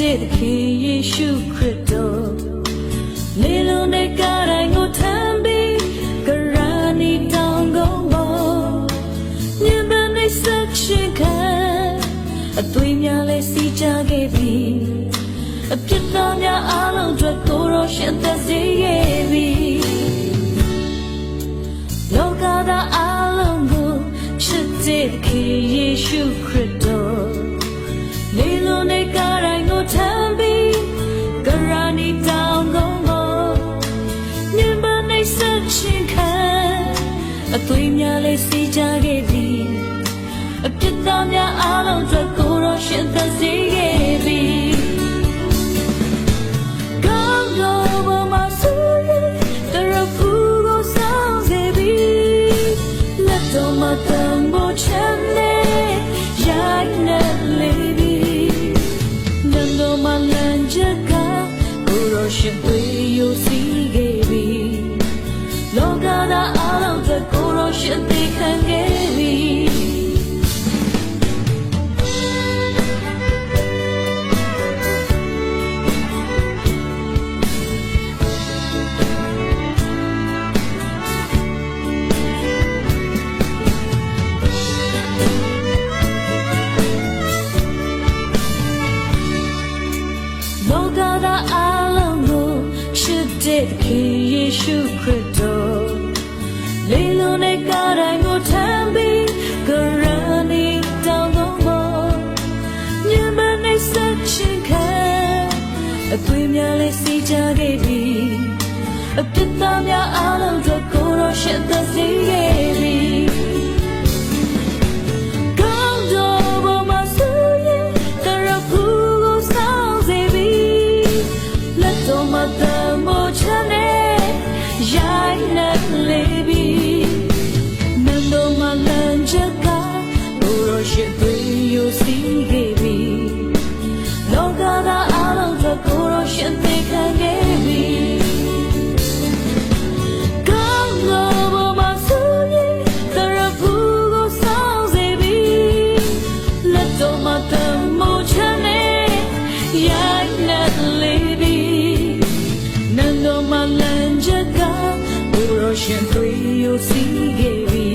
တဲ့သခင်ယေရှုခရစ်တော်လေလုံးတဲ့ကားတိုင်းကိုထမ်းပြီးကရာနီတောင်ကုန်ပေါ်ညံပန်းနေဆက်ရှင်ခံအသွေးများလဲစီးကြခဲ့ပြီအပြစ်သားများအလုံးအတွက်ကိုရောရှင်သက်စေခဲ့ပြီလောကသားအလုံးကိုချစ်တဲ့ခင်ယေရှုခရစ် အသွေးများလေးစီးကြခဲ့ပြီအပြစ်သားများအလုံးအတွက်ကိုရောရှင်သက်စေခဲ့ပြီကောင်းတော်ဘုံမှာဆိုရင်တရဖူကိုဆောင်စေပြီလက်တော်မှာတန်ဖို့ချမ်းနေရိုက်နေလေပြီနန်းတော်မှာလမ်းချက်ကကိုရောရှင်သွေးယူစီခဲ့ပြီလောကသားအလုံး သက်ကိုရောရှင်သိခံခဲ့ပြီလောကသား အလုံးကိုချစ်တဲ့ခင်ယေရှုခရစ်တော်လေလုံးနဲ့ကားတိုင်းကိုထမ်းပြီးကရဏီတောင်ကုန်ပေါ်ညမနေဆက်ချင်ခံအသွေးများလေးစီးကြခဲ့ပြီအပြစ်သားများအလုံးတို့ကိုရောရှင်သက်စေခဲ့ပြီကောင်းတော်ဘုံမှာဆိုရင်တရဖူကိုဆောင်စေပြီလက်တော်မှာတမိုးချမ်းနေရိုင်းနေလေ ရိုက်နေလေပြီနန်းတော်မှာလမ်းချက်ကဘုရောရှင်သွေးယူစီခဲ့ပြီ